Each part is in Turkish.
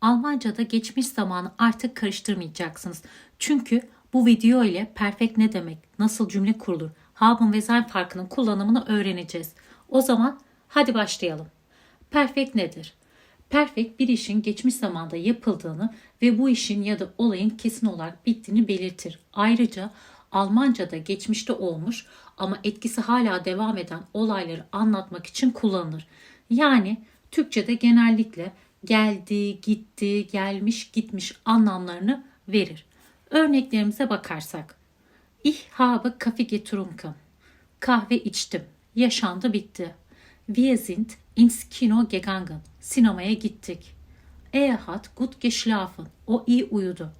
Almanca'da geçmiş zamanı artık karıştırmayacaksınız. Çünkü bu video ile perfect ne demek, nasıl cümle kurulur, haben ve sein farkının kullanımını öğreneceğiz. O zaman hadi başlayalım. Perfect nedir? Perfect bir işin geçmiş zamanda yapıldığını ve bu işin ya da olayın kesin olarak bittiğini belirtir. Ayrıca Almanca'da geçmişte olmuş ama etkisi hala devam eden olayları anlatmak için kullanılır. Yani Türkçe'de genellikle geldi, gitti, gelmiş, gitmiş anlamlarını verir. Örneklerimize bakarsak. Ich habe Kaffee getrunken. Kahve içtim. Yaşandı bitti. Wir sind ins Kino gegangen. Sinemaya gittik. Er hat gut geschlafen. O iyi uyudu.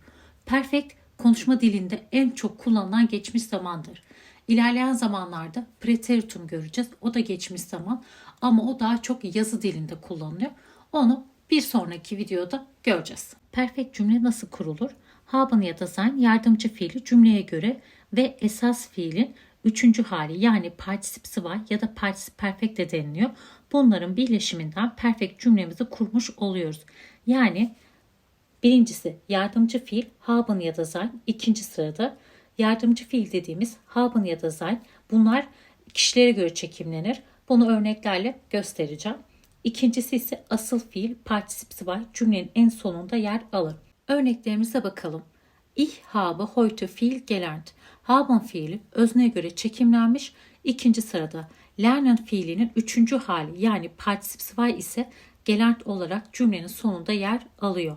Perfect konuşma dilinde en çok kullanılan geçmiş zamandır. İlerleyen zamanlarda preteritum göreceğiz. O da geçmiş zaman ama o daha çok yazı dilinde kullanılıyor. Onu bir sonraki videoda göreceğiz. Perfect cümle nasıl kurulur? Haben ya da sein yardımcı fiili cümleye göre ve esas fiilin üçüncü hali yani particip var ya da particip perfect de deniliyor. Bunların birleşiminden perfect cümlemizi kurmuş oluyoruz. Yani birincisi yardımcı fiil haben ya da sein. ikinci sırada yardımcı fiil dediğimiz haben ya da sein. Bunlar kişilere göre çekimlenir. Bunu örneklerle göstereceğim. İkincisi ise asıl fiil particip var cümlenin en sonunda yer alır. Örneklerimize bakalım. Ich habe heute viel gelernt. Haben fiili özneye göre çekimlenmiş. İkinci sırada lernen fiilinin üçüncü hali yani particip var ise gelernt olarak cümlenin sonunda yer alıyor.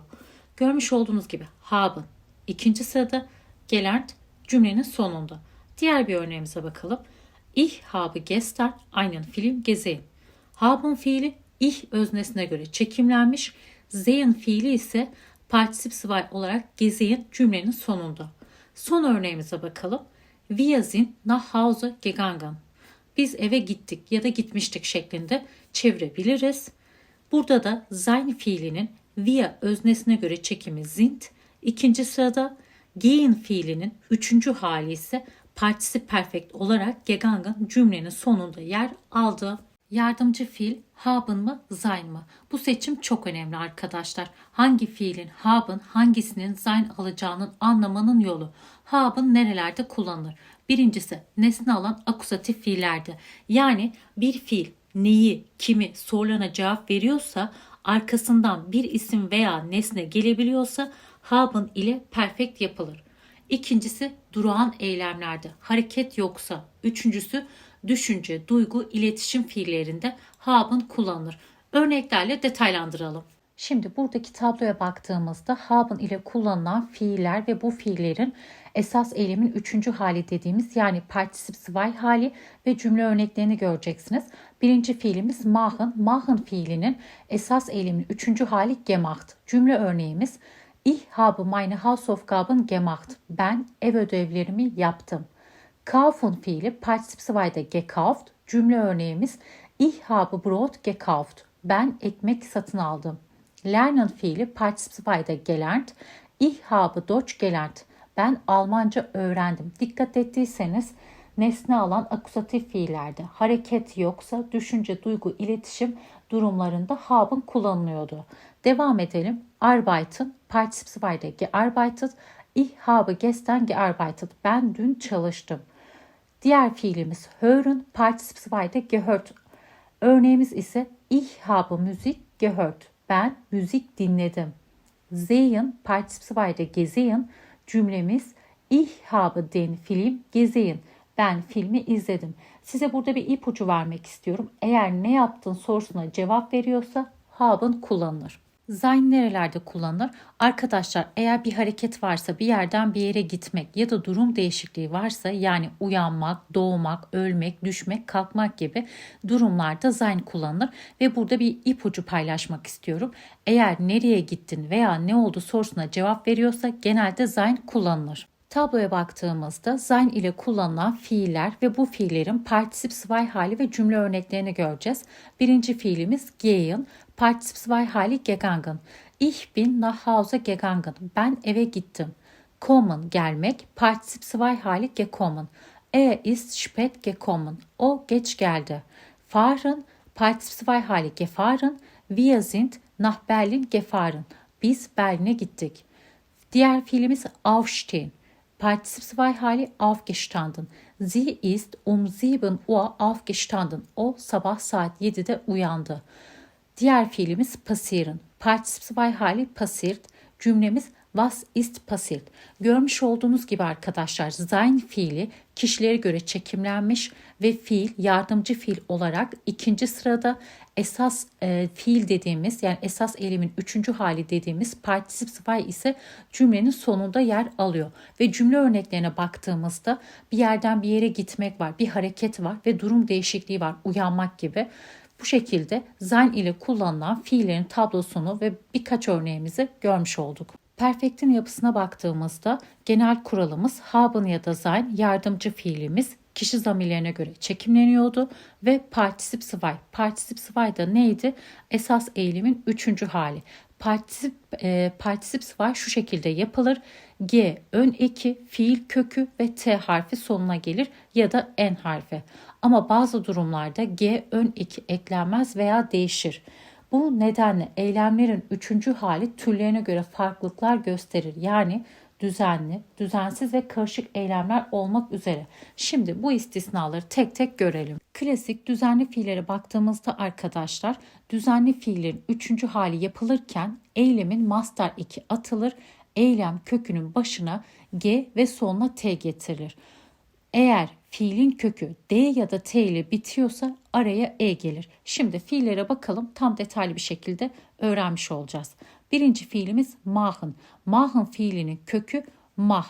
Görmüş olduğunuz gibi haben ikinci sırada gelernt cümlenin sonunda. Diğer bir örneğimize bakalım. Ich habe gestern einen Film gesehen. Haben fiili ich öznesine göre çekimlenmiş. Sehen fiili ise particip var olarak gesehen cümlenin sonunda. Son örneğimize bakalım. Wir sind nach Hause gegangen. Biz eve gittik ya da gitmiştik şeklinde çevirebiliriz. Burada da sein fiilinin wir öznesine göre çekimi sind. İkinci sırada gehen fiilinin üçüncü hali ise particip perfect olarak gegangen cümlenin sonunda yer aldı. Yardımcı fiil haben mı sein mı? Bu seçim çok önemli arkadaşlar. Hangi fiilin haben hangisinin sein alacağının anlamanın yolu. Haben nerelerde kullanılır? Birincisi nesne alan akusatif fiillerde. Yani bir fiil neyi, kimi sorularına cevap veriyorsa arkasından bir isim veya nesne gelebiliyorsa haben ile perfect yapılır. İkincisi durağan eylemlerde hareket yoksa. Üçüncüsü düşünce, duygu, iletişim fiillerinde haben kullanılır. Örneklerle detaylandıralım. Şimdi buradaki tabloya baktığımızda haben ile kullanılan fiiller ve bu fiillerin esas eylemin üçüncü hali dediğimiz yani particip zwei hali ve cümle örneklerini göreceksiniz. Birinci fiilimiz machen. Machen fiilinin esas eylemin üçüncü hali gemacht. Cümle örneğimiz Ich habe meine Hausaufgaben gemacht. Ben ev ödevlerimi yaptım. Kaufen fiili particip zwei'de gekauft. Cümle örneğimiz Ich habe Brot gekauft. Ben ekmek satın aldım. Lernen fiili particip zwei'de gelernt. Ich habe Deutsch gelernt. Ben Almanca öğrendim. Dikkat ettiyseniz nesne alan akusatif fiillerde hareket yoksa düşünce, duygu, iletişim durumlarında haben kullanılıyordu. Devam edelim. Arbeiten, Partizip zwei'de gearbeitet. Ich habe gestern gearbeitet. Ben dün çalıştım. Diğer fiilimiz hören, Partizip zwei'de gehört. Örneğimiz ise ich habe Musik gehört. Ben müzik dinledim. Sehen, Partizip zwei'de gesehen. Cümlemiz ich habe den Film gesehen. Ben filmi izledim. Size burada bir ipucu vermek istiyorum. Eğer ne yaptın sorusuna cevap veriyorsa haben kullanılır. Sein nerelerde kullanılır? Arkadaşlar eğer bir hareket varsa bir yerden bir yere gitmek ya da durum değişikliği varsa yani uyanmak, doğmak, ölmek, düşmek, kalkmak gibi durumlarda sein kullanılır ve burada bir ipucu paylaşmak istiyorum. Eğer nereye gittin veya ne oldu sorusuna cevap veriyorsa genelde sein kullanılır. Tabloya baktığımızda sein ile kullanılan fiiller ve bu fiillerin particip zwei hali ve cümle örneklerini göreceğiz. Birinci fiilimiz gehen, particip zwei hali gegangen. Ich bin nach Hause gegangen. Ben eve gittim. Kommen gelmek, particip zwei hali gekommen. Er ist spät gekommen. O geç geldi. Fahren, particip zwei hali gefahren. Wir sind nach Berlin gefahren. Biz Berlin'e gittik. Diğer fiilimiz aufstehen. Partizip zwei hali aufgestanden. Sie ist um 7 Uhr aufgestanden. O sabah saat 7'de uyandı. Diğer fiilimiz passieren. Partizip zwei hali passiert. Cümlemiz was ist passiert. Görmüş olduğunuz gibi arkadaşlar sein fiili kişilere göre çekimlenmiş ve fiil yardımcı fiil olarak ikinci sırada esas e, fiil dediğimiz yani esas eylemin üçüncü hali dediğimiz particip zwei ise cümlenin sonunda yer alıyor. Ve cümle örneklerine baktığımızda bir yerden bir yere gitmek var, bir hareket var ve durum değişikliği var, uyanmak gibi. Bu şekilde sein ile kullanılan fiillerin tablosunu ve birkaç örneğimizi görmüş olduk. Perfect'in yapısına baktığımızda genel kuralımız haben ya da sein yardımcı fiilimiz kişi zamirlerine göre çekimleniyordu ve particip zwei da neydi? Esas eylemin üçüncü hali. Particip, e, particip zwei şu şekilde yapılır. G ön eki, fiil kökü ve T harfi sonuna gelir ya da N harfi. Ama bazı durumlarda G ön eki eklenmez veya değişir. Bu nedenle eylemlerin üçüncü hali türlerine göre farklılıklar gösterir. Yani düzenli, düzensiz ve karışık eylemler olmak üzere. Şimdi bu istisnaları tek tek görelim. Klasik düzenli fiillere baktığımızda arkadaşlar düzenli fiillerin üçüncü hali yapılırken eylemin master 2 atılır. Eylem kökünün başına G ve sonuna T getirilir. Eğer fiilin kökü D ya da T ile bitiyorsa araya E gelir. Şimdi fiillere bakalım tam detaylı bir şekilde öğrenmiş olacağız. Birinci fiilimiz machen. Machen fiilinin kökü mah.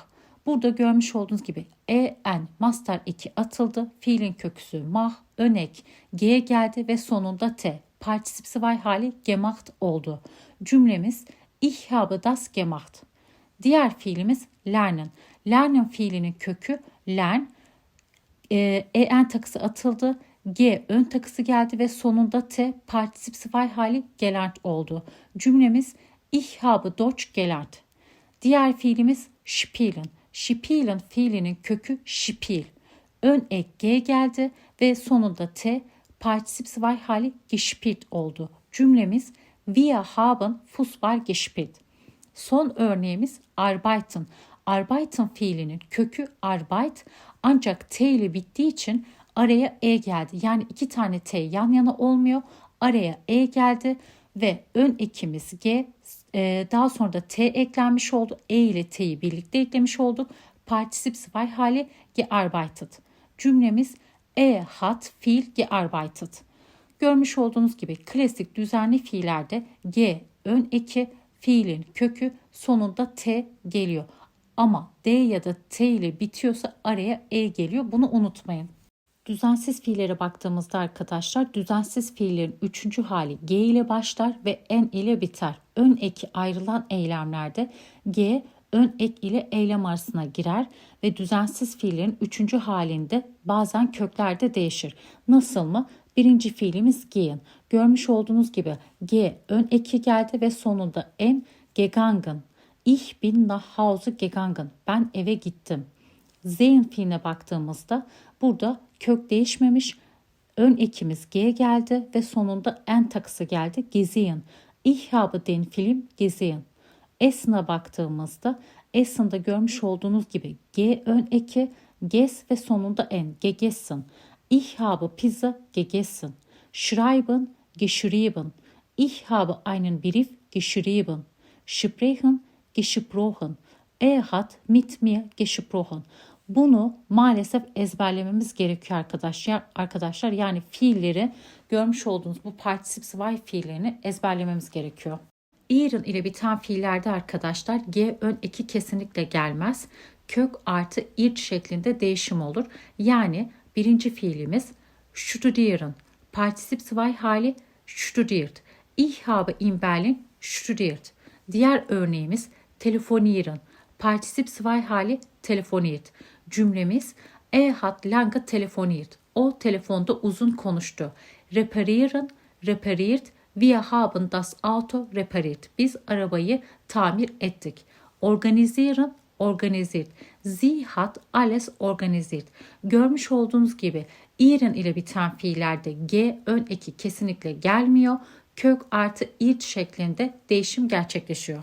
Burada görmüş olduğunuz gibi en master 2 atıldı. Fiilin köküsü mah, önek G geldi ve sonunda T. Particip zwei hali gemacht oldu. Cümlemiz ich habe das gemacht. Diğer fiilimiz lernen. Lernen fiilinin kökü lern. E, en takısı atıldı. G ön takısı geldi ve sonunda T particip zwei hali gelernt oldu. Cümlemiz ich habe Deutsch gelernt. Diğer fiilimiz spielen. Spielen fiilinin kökü spiel. Ön ek G geldi ve sonunda T particip zwei hali gespielt oldu. Cümlemiz wir haben Fußball gespielt. Son örneğimiz arbeiten. Arbeiten fiilinin kökü arbeit ancak T ile bittiği için araya E geldi. Yani iki tane T yan yana olmuyor. Araya E geldi ve ön ekimiz G e, daha sonra da T eklenmiş oldu. E ile T'yi birlikte eklemiş olduk. Particip zwei hali gearbeitet. Cümlemiz E hat fiil gearbeitet. Görmüş olduğunuz gibi klasik düzenli fiillerde G ön eki, fiilin kökü sonunda T geliyor. Ama D ya da T ile bitiyorsa araya E geliyor. Bunu unutmayın. Düzensiz fiillere baktığımızda arkadaşlar düzensiz fiillerin üçüncü hali G ile başlar ve N ile biter. Ön eki ayrılan eylemlerde G ön ek ile eylem arasına girer ve düzensiz fiillerin üçüncü halinde bazen köklerde değişir. Nasıl mı? Birinci fiilimiz gehen. Görmüş olduğunuz gibi G ön eki geldi ve sonunda M gegangen. Ich bin nach Hause gegangen. Ben eve gittim. Sehen fiiline baktığımızda burada kök değişmemiş. Ön ekimiz G geldi ve sonunda en takısı geldi. Gesehen. Ich habe den Film gesehen. Essen'a baktığımızda Essen'da görmüş olduğunuz gibi G ön eki, ges ve sonunda en, gegessen. Ich habe Pizza gegessen. Schreiben, geschrieben. Ich habe einen Brief geschrieben. Sprechen, gesprochen. Er hat mit mir gesprochen. Bunu maalesef ezberlememiz gerekiyor arkadaşlar. Arkadaşlar yani fiilleri görmüş olduğunuz bu particip zwei fiillerini ezberlememiz gerekiyor. Iron ile biten fiillerde arkadaşlar G ön eki kesinlikle gelmez. Kök artı irt şeklinde değişim olur. Yani birinci fiilimiz studieren. Particip zwei hali studiert. Ich habe in Berlin studiert. Diğer örneğimiz telefonieren. Particip zwei hali telefoniert. Cümlemiz Er hat lange telefoniert. O telefonda uzun konuştu. Reparieren, repariert. Wir haben das Auto repariert. Biz arabayı tamir ettik. Organisieren, organisiert. Sie hat alles organisiert. Görmüş olduğunuz gibi iren ile biten fiillerde G ön eki kesinlikle gelmiyor. kök artı irt şeklinde değişim gerçekleşiyor.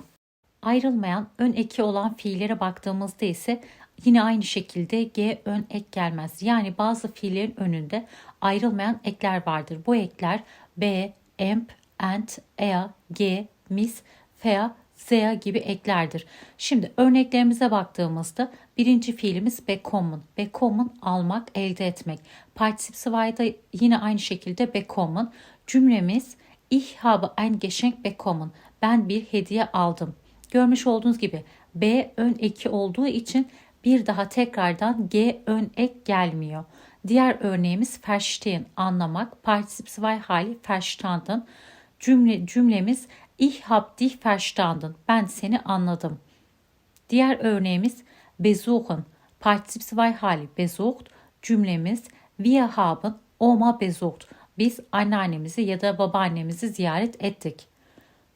Ayrılmayan ön eki olan fiillere baktığımızda ise yine aynı şekilde g ön ek gelmez. Yani bazı fiillerin önünde ayrılmayan ekler vardır. Bu ekler b, emp, ent, ea, g, mis, fea, zea gibi eklerdir. Şimdi örneklerimize baktığımızda birinci fiilimiz bekommen. Bekommen almak, elde etmek. Particip zwei'da yine aynı şekilde bekommen. Cümlemiz Ich habe ein Geschenk bekommen. Ben bir hediye aldım. Görmüş olduğunuz gibi B ön eki olduğu için bir daha tekrardan G ön ek gelmiyor. Diğer örneğimiz verstehen anlamak. Partizip zwei hali verstanden. Cümle, cümlemiz Ich hab dich verstanden. Ben seni anladım. Diğer örneğimiz besuchen. Partizip zwei hali besucht. Cümlemiz wir haben Oma besucht. Biz anneannemizi ya da babaannemizi ziyaret ettik.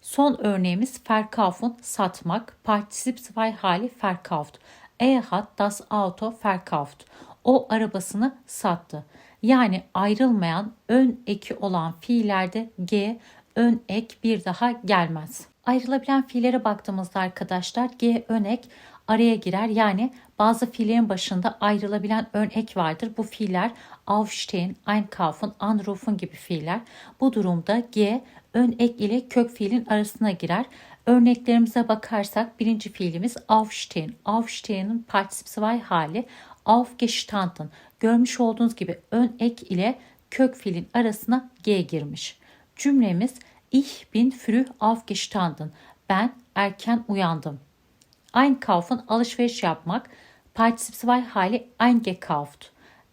Son örneğimiz verkaufen satmak. Partizip zwei hali verkauft. Er hat das Auto verkauft. O arabasını sattı. Yani ayrılmayan ön eki olan fiillerde G ön ek bir daha gelmez. Ayrılabilen fiillere baktığımızda arkadaşlar G ön ek araya girer. Yani bazı fiillerin başında ayrılabilen ön ek vardır. Bu fiiller aufstehen, einkaufen, anrufen gibi fiiller. Bu durumda G ön ek ile kök fiilin arasına girer. Örneklerimize bakarsak birinci fiilimiz aufstehen. Aufstehen'in Partizip zwei hali aufgestanden. Görmüş olduğunuz gibi ön ek ile kök fiilin arasına G girmiş. Cümlemiz Ich bin früh aufgestanden. Ben erken uyandım. Einkaufen alışveriş yapmak. Partizip zwei hali eingekauft.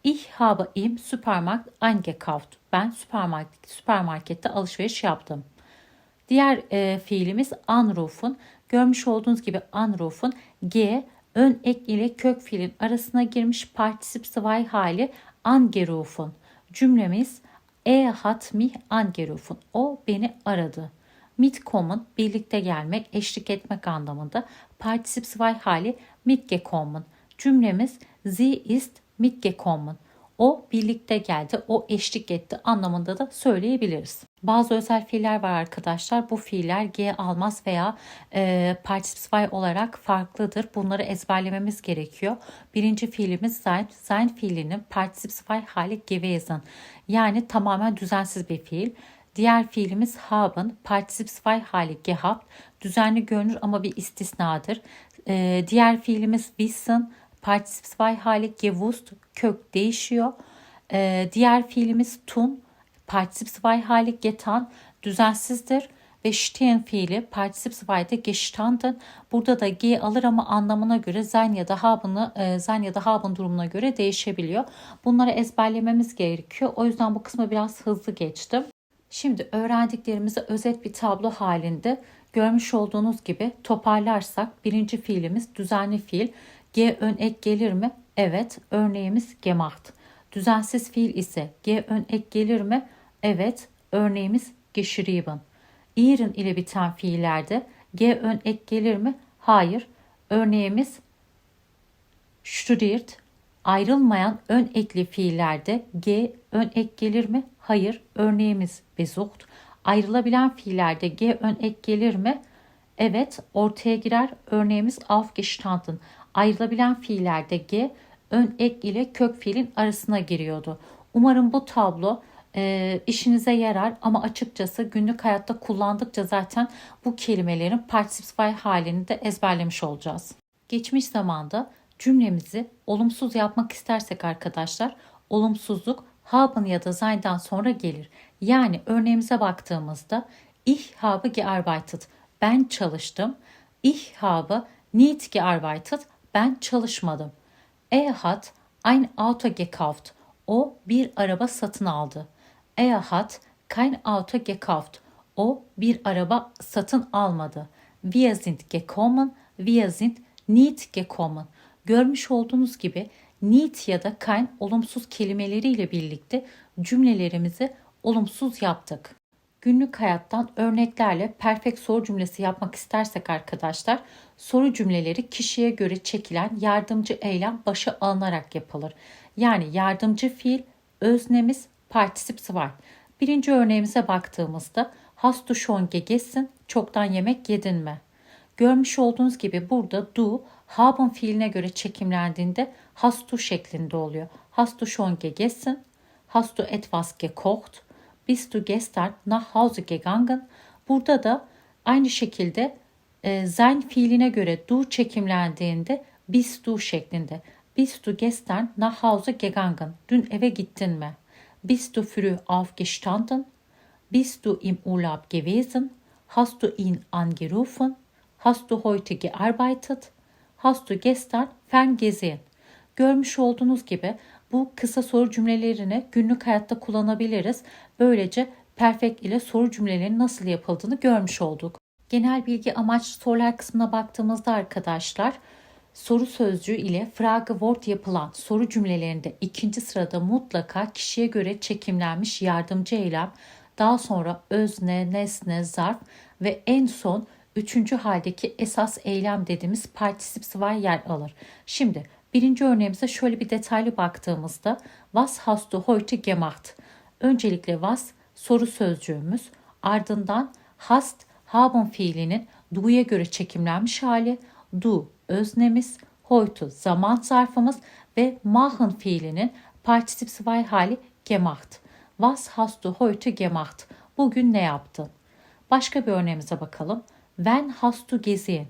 Ich habe im Supermarkt eingekauft. Ben süpermarket, süpermarkette alışveriş yaptım. Diğer e, fiilimiz anrufen. Görmüş olduğunuz gibi anrufen G ön ek ile kök fiilin arasına girmiş partisip zwei hali angerufen. Cümlemiz E hat mich angerufen. O beni aradı. Mitkommen birlikte gelmek, eşlik etmek anlamında. Partisip zwei hali mitgekommen. Cümlemiz sie ist mitgekommen. O birlikte geldi, o eşlik etti anlamında da söyleyebiliriz. Bazı özel fiiller var arkadaşlar. Bu fiiller G almaz veya e, particip zwei olarak farklıdır. Bunları ezberlememiz gerekiyor. Birinci fiilimiz sein. Sein fiilinin particip zwei hali gewesen. Yani tamamen düzensiz bir fiil. Diğer fiilimiz haben, particip zwei hali gehabt. Düzenli görünür ama bir istisnadır. E, diğer fiilimiz wissen, particip zwei hali gewusst, kök değişiyor. Ee, diğer fiilimiz tun, particip zwei hali getan, düzensizdir. Ve stehen fiili particip zwei'de gestanden. Burada da G alır ama anlamına göre sein ya da haben'ı e, sein ya da haben durumuna göre değişebiliyor. Bunları ezberlememiz gerekiyor. O yüzden bu kısmı biraz hızlı geçtim. Şimdi öğrendiklerimizi özet bir tablo halinde görmüş olduğunuz gibi toparlarsak birinci fiilimiz düzenli fiil. G ön ek gelir mi? Evet. Örneğimiz gemacht. Düzensiz fiil ise G ön ek gelir mi? Evet. Örneğimiz geschrieben. İrin ile biten fiillerde G ön ek gelir mi? Hayır. Örneğimiz studiert. Ayrılmayan ön ekli fiillerde G ön ek gelir mi? Hayır. Örneğimiz besucht. Ayrılabilen fiillerde G ön ek gelir mi? Evet. Ortaya girer. Örneğimiz aufgestanden. Ayrılabilen fiillerde G ön ek ile kök fiilin arasına giriyordu. Umarım bu tablo e, işinize yarar ama açıkçası günlük hayatta kullandıkça zaten bu kelimelerin participify halini de ezberlemiş olacağız. Geçmiş zamanda cümlemizi olumsuz yapmak istersek arkadaşlar olumsuzluk haben ya da sein'den sonra gelir. Yani örneğimize baktığımızda ich habe gearbeitet. Ben çalıştım. Ich habe nicht gearbeitet. Ben çalışmadım. Er hat ein Auto gekauft. O bir araba satın aldı. Er hat kein Auto gekauft. O bir araba satın almadı. Wir sind gekommen, wir sind nicht gekommen. Görmüş olduğunuz gibi nicht ya da kein olumsuz kelimeleriyle birlikte cümlelerimizi olumsuz yaptık. Günlük hayattan örneklerle perfect soru cümlesi yapmak istersek arkadaşlar soru cümleleri kişiye göre çekilen yardımcı eylem başa alınarak yapılır. Yani yardımcı fiil, öznemiz, partisip var. Birinci örneğimize baktığımızda Hast du schon gegessen? Çoktan yemek yedin mi? Görmüş olduğunuz gibi burada du haben fiiline göre çekimlendiğinde hast du şeklinde oluyor. Hast du schon gegessen? Hast du etwas gekocht? Bist du gestern nach Hause gegangen? Burada da aynı şekilde e, sein fiiline göre du çekimlendiğinde bist du şeklinde. Bist du gestern nach Hause gegangen? Dün eve gittin mi? Bist du früh aufgestanden? Bist du im Urlaub gewesen? Hast du ihn angerufen? Hast du heute gearbeitet? Hast du gestern ferngesehen? Görmüş olduğunuz gibi bu kısa soru cümlelerini günlük hayatta kullanabiliriz. Böylece perfect ile soru cümlelerinin nasıl yapıldığını görmüş olduk. Genel bilgi amaçlı sorular kısmına baktığımızda arkadaşlar soru sözcüğü ile frage wort yapılan soru cümlelerinde ikinci sırada mutlaka kişiye göre çekimlenmiş yardımcı eylem, daha sonra özne, nesne, zarf ve en son üçüncü haldeki esas eylem dediğimiz particip zwei yer alır. Şimdi birinci örneğimize şöyle bir detaylı baktığımızda Was hast du heute gemacht? Öncelikle was soru sözcüğümüz ardından hast haben fiilinin du'ya göre çekimlenmiş hali, du öznemiz, heute zaman zarfımız ve machen fiilinin particip zwei hali gemacht. Was hast du heute gemacht? Bugün ne yaptın? Başka bir örneğimize bakalım. When hast du gesehen?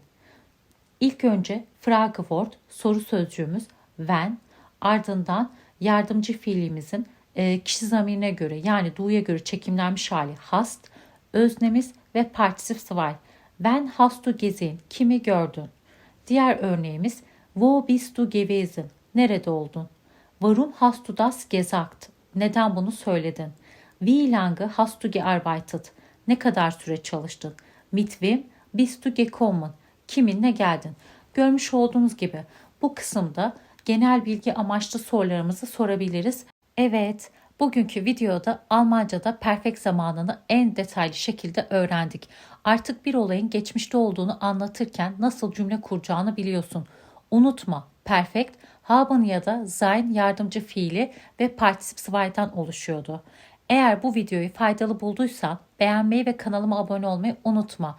İlk önce Fragewort soru sözcüğümüz when ardından yardımcı fiilimizin e, kişi zamirine göre yani du'ya göre çekimlenmiş hali hast, öznemiz ve particip zwei. When hast du gesehen? Kimi gördün? Diğer örneğimiz Wo bist du gewesen? Nerede oldun? Warum hast du das gesagt? Neden bunu söyledin? Wie lange hast du gearbeitet? Ne kadar süre çalıştın? Mit wem bist du gekommen? Kiminle geldin? Görmüş olduğunuz gibi bu kısımda genel bilgi amaçlı sorularımızı sorabiliriz. Evet, bugünkü videoda Almanca'da perfect zamanını en detaylı şekilde öğrendik. Artık bir olayın geçmişte olduğunu anlatırken nasıl cümle kuracağını biliyorsun. Unutma, perfect haben ya da sein yardımcı fiili ve particip zwei'den oluşuyordu. Eğer bu videoyu faydalı bulduysan beğenmeyi ve kanalıma abone olmayı unutma.